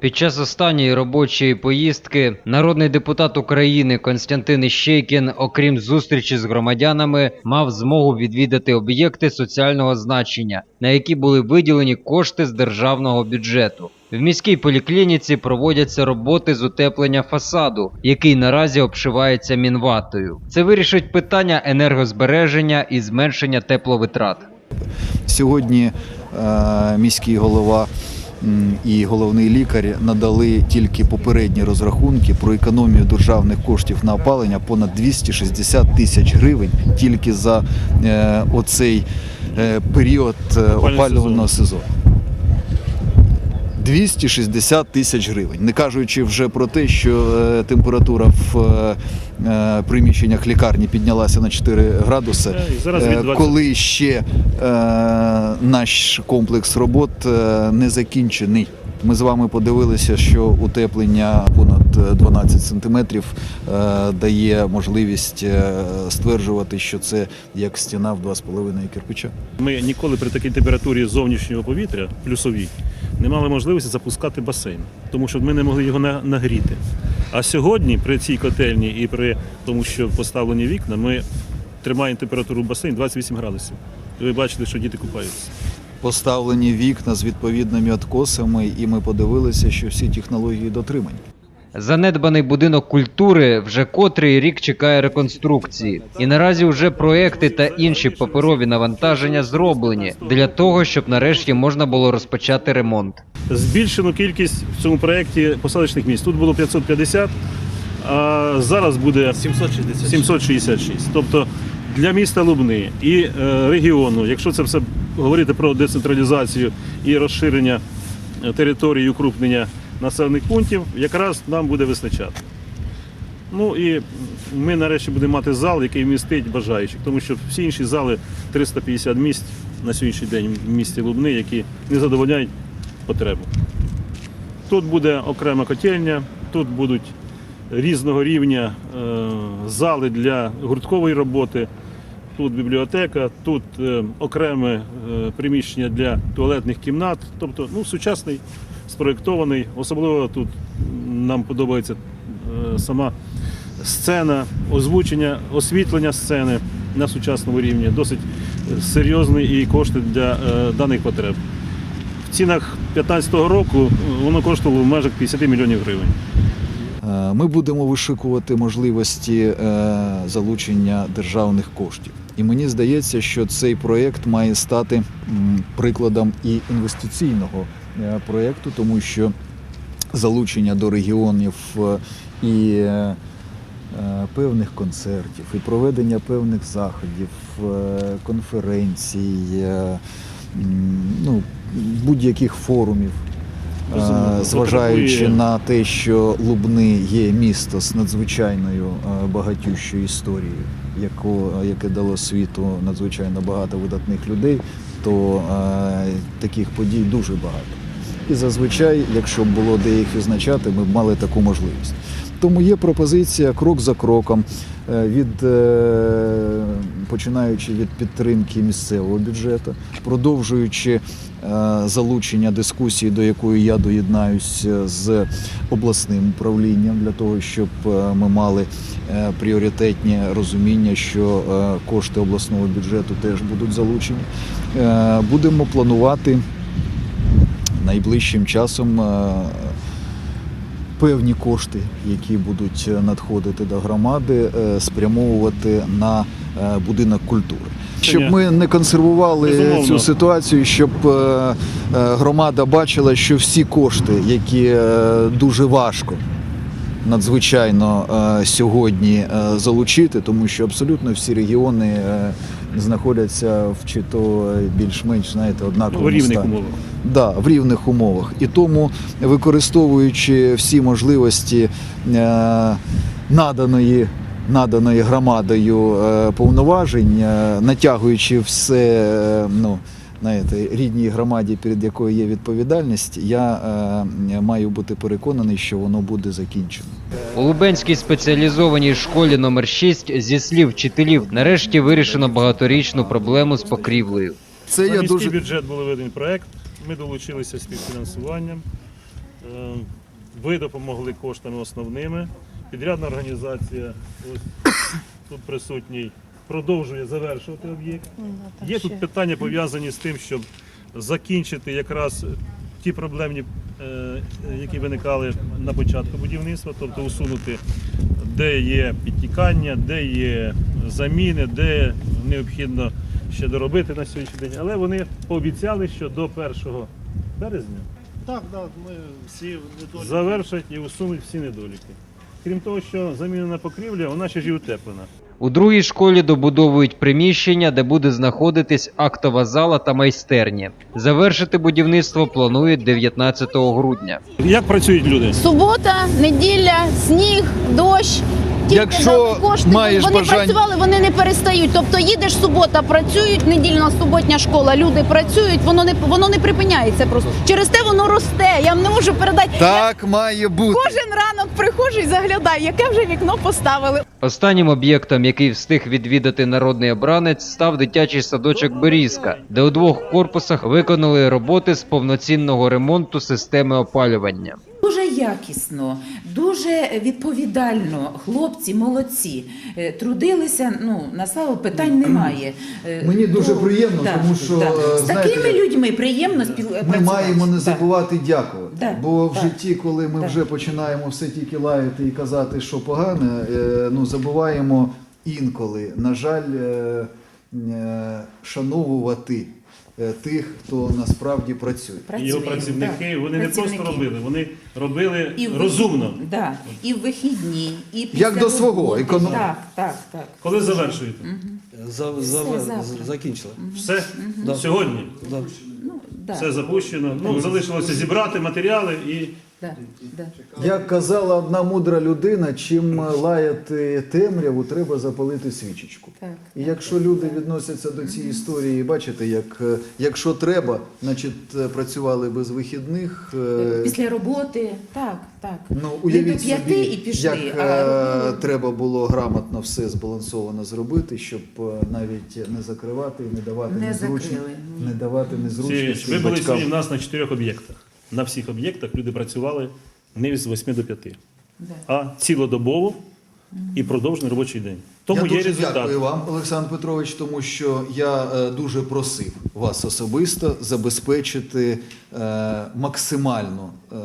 Під час останньої робочої поїздки народний депутат України Константин Іщейкін, окрім зустрічі з громадянами, мав змогу відвідати об'єкти соціального значення, на які були виділені кошти з державного бюджету. В міській поліклініці проводяться роботи з утеплення фасаду, який наразі обшивається мінватою. Це вирішить питання енергозбереження і зменшення тепловитрат. Сьогодні е, міський голова і головний лікар надали тільки попередні розрахунки про економію державних коштів на опалення понад 260 тисяч гривень тільки за е, оцей е, період е, опалювального сезону. 260 тисяч гривень, не кажучи вже про те, що е, температура в е, е, приміщеннях лікарні піднялася на 4 градуси. Зараз від 20. коли ще наш комплекс робот не закінчений. Ми з вами подивилися, що утеплення понад 12 сантиметрів е, дає можливість е, стверджувати, що це як стіна в 2,5 кирпича. Ми ніколи при такій температурі зовнішнього повітря, плюсовій, не мали можливості запускати басейн, тому що ми не могли його нагріти. А сьогодні при цій котельні і при тому, що поставлені вікна, ми тримаємо температуру басейн 28 градусів. Ви бачите, що діти купаються. Поставлені вікна з відповідними откосами, і ми подивилися, що всі технології дотримані. Занедбаний будинок культури вже котрий рік чекає реконструкції, і наразі вже проекти та інші паперові навантаження зроблені для того, щоб нарешті можна було розпочати ремонт. Збільшено кількість в цьому проєкті посадочних місць. Тут було 550, а зараз буде 760. 766. Тобто для міста Лубни і е, регіону, якщо це все говорити про децентралізацію і розширення е, території, укрупнення населених пунктів, якраз нам буде вистачати. Ну і ми нарешті будемо мати зал, який вмістить бажаючих, тому що всі інші зали 350 місць на сьогоднішній день в місті Лубни, які не задовольняють потребу. Тут буде окрема котельня, тут будуть різного рівня е, зали для гурткової роботи, тут бібліотека, тут е, окреме е, приміщення для туалетних кімнат. Тобто ну, сучасний, спроєктований. Особливо тут нам подобається е, сама сцена, озвучення, освітлення сцени на сучасному рівні. Досить серйозні і кошти для даних потреб. В цінах 2015 року воно коштувало в межах 50 мільйонів гривень. Ми будемо вишикувати можливості залучення державних коштів. І мені здається, що цей проєкт має стати прикладом і інвестиційного е, проєкту, тому що залучення до регіонів е, і е, певних концертів, і проведення певних заходів, конференцій, ну, будь-яких форумів. Е, Зважаючи на те, що Лубни є місто з надзвичайною е, багатющою історією, яку, яке дало світу надзвичайно багато видатних людей, то е, таких подій дуже багато. І зазвичай, якщо б було де їх визначати, ми б мали таку можливість. Тому є пропозиція крок за кроком, е, від, е, починаючи від підтримки місцевого бюджету, продовжуючи е, залучення дискусії, до якої я доєднаюся з обласним управлінням, для того, щоб ми мали пріоритетні розуміння, що кошти обласного бюджету теж будуть залучені. Будемо планувати найближчим часом певні кошти, які будуть надходити до громади, е, спрямовувати на е, будинок культури. Щоб ми не консервували Безумовно. цю ситуацію, щоб е, е, громада бачила, що всі кошти, які е, дуже важко надзвичайно е, сьогодні е, залучити, тому що абсолютно всі регіони е, знаходяться в чи то більш-менш знаєте однаковому В рівних стані. умовах. Да, в рівних умовах. І тому, використовуючи всі можливості е, наданої, наданої громадою е, повноважень, е, натягуючи все е, ну, знаєте, рідній громаді, перед якою є відповідальність, я маю бути переконаний, що воно буде закінчено. У Лубенській спеціалізованій школі номер 6 зі слів вчителів нарешті вирішено багаторічну проблему з покрівлею. Це На я міський дуже бюджет був введений проект. Ми долучилися співфінансуванням. Е, Ви допомогли коштами основними. Підрядна організація, ось тут присутній, продовжує завершувати об'єкт. Є тут питання пов'язані з тим, щоб закінчити якраз ті проблемні, е, які виникали на початку будівництва, тобто усунути, де є підтікання, де є заміни, де необхідно ще доробити на сьогоднішній день. Але вони пообіцяли, що до 1 березня Так, так, ми всі недоліки. завершать і усунуть всі недоліки. Крім того, що замінена покрівля, вона ще ж і утеплена. У другій школі добудовують приміщення, де буде знаходитись актова зала та майстерні. Завершити будівництво планують 19 грудня. Як працюють люди? Субота, неділя, сніг, дощ. Тільки Якщо дали кошти, маєш вони бажання- працювали, вони не перестають. Тобто їдеш субота, працюють, недільна суботня школа, люди працюють, воно не воно не припиняється просто. Через те воно росте. Я вам не можу передати. Так має бути. Кожен ранок приходжу і заглядаю, яке вже вікно поставили. Останнім об'єктом, який встиг відвідати народний обранець, став дитячий садочок Берізка, де у двох корпусах виконали роботи з повноцінного ремонту системи опалювання. Дуже якісно, дуже відповідально. Хлопці молодці. Е, Трудилися, ну, на славу питань немає. Е, Мені дуже то- приємно, да, тому що, да. е, з знаєте, такими людьми приємно співпрацювати. Ми маємо не Так. забувати дякувати. Да, Бо в так. житті, коли ми Да. вже починаємо все тільки лаяти і казати, що погане, е, ну забуваємо інколи, на жаль, е, е, шановувати е, тих, хто насправді працює. працює його працівники, так, вони не просто робили, вони робили І в розумно. Да, і в вихідні, і після Як до свого, економ- Так, так, так. Коли завершуєте? За, за, завтра. закінчили. Все? Да. Сьогодні? Да. Ну, да, Все запущено. Ну, залишилося зібрати матеріали і да, да. Як казала одна мудра людина, чим лаяти темряву, треба запалити свічечку. Так. І якщо люди відносяться до цієї історії, бачите, як е, якщо треба, значить е, працювали без вихідних. е, Після роботи, так, так. Ну, уявіть п'яти собі, і пішли, як а треба було грамотно все збалансовано зробити, щоб навіть не закривати і не давати Не закрили. не давати незручності ви були батькам. сьогодні в нас на чотирьох об'єктах. На всіх об'єктах люди працювали не з 8 до 5, а цілодобово і продовжений робочий день. Тому я є дуже результат. дякую вам, Олександр Петрович, тому що я е, дуже просив вас особисто забезпечити е, максимальну е,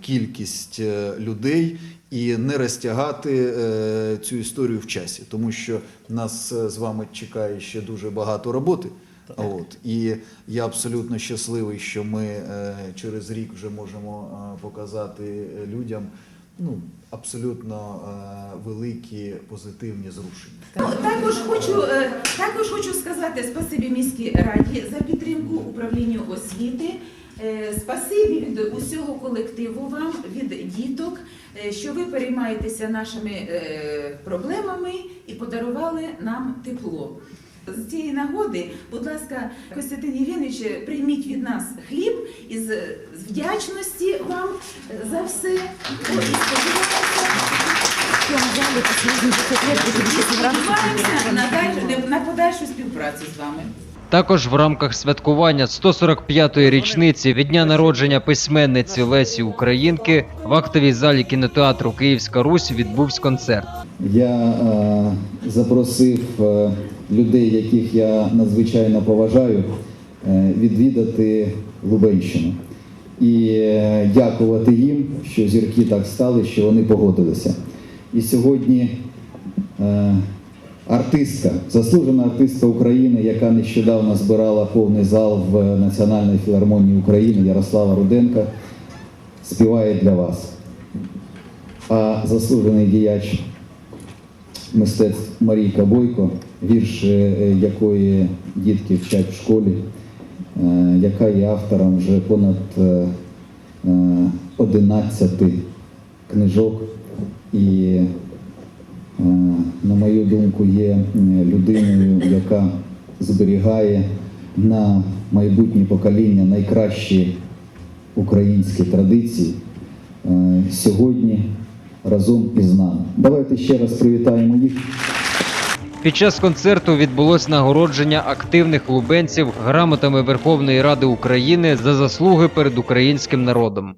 кількість е, людей і не розтягати е, цю історію в часі, тому що нас е, з вами чекає ще дуже багато роботи. От і я абсолютно щасливий, що ми е, через рік вже можемо е, показати людям ну абсолютно е, великі позитивні зрушення. Ну, також хочу е, також хочу сказати спасибі міській раді за підтримку управлінню освіти. Е, Спасибі від усього колективу вам, від діток, е, що ви переймаєтеся нашими е, проблемами і подарували нам тепло. З цієї нагоди, будь ласка, Костянтин Євгенович, прийміть від нас хліб із вдячності вам за все. Сподіваємося на, на подальшу співпрацю з вами. Також в рамках святкування 145-ї річниці від дня народження письменниці Лесі Українки в актовій залі кінотеатру Київська Русь відбувся концерт. Я е, запросив е, людей, яких я надзвичайно поважаю, е, відвідати Лубенщину і е, дякувати їм, що зірки так стали, що вони погодилися. І сьогодні е, артистка, заслужена артистка України, яка нещодавно збирала повний зал в Національній філармонії України Ярослава Руденка, співає для вас. А заслужений діяч мистецтв Марійка Бойко, вірш е, якої дітки вчать в школі, е, яка є автором вже понад е, е, 11 книжок і, на мою думку, є людиною, яка зберігає на майбутнє покоління найкращі українські традиції сьогодні разом із нами. Давайте ще раз привітаємо їх. Під час концерту відбулось нагородження активних лубенців грамотами Верховної Ради України за заслуги перед українським народом.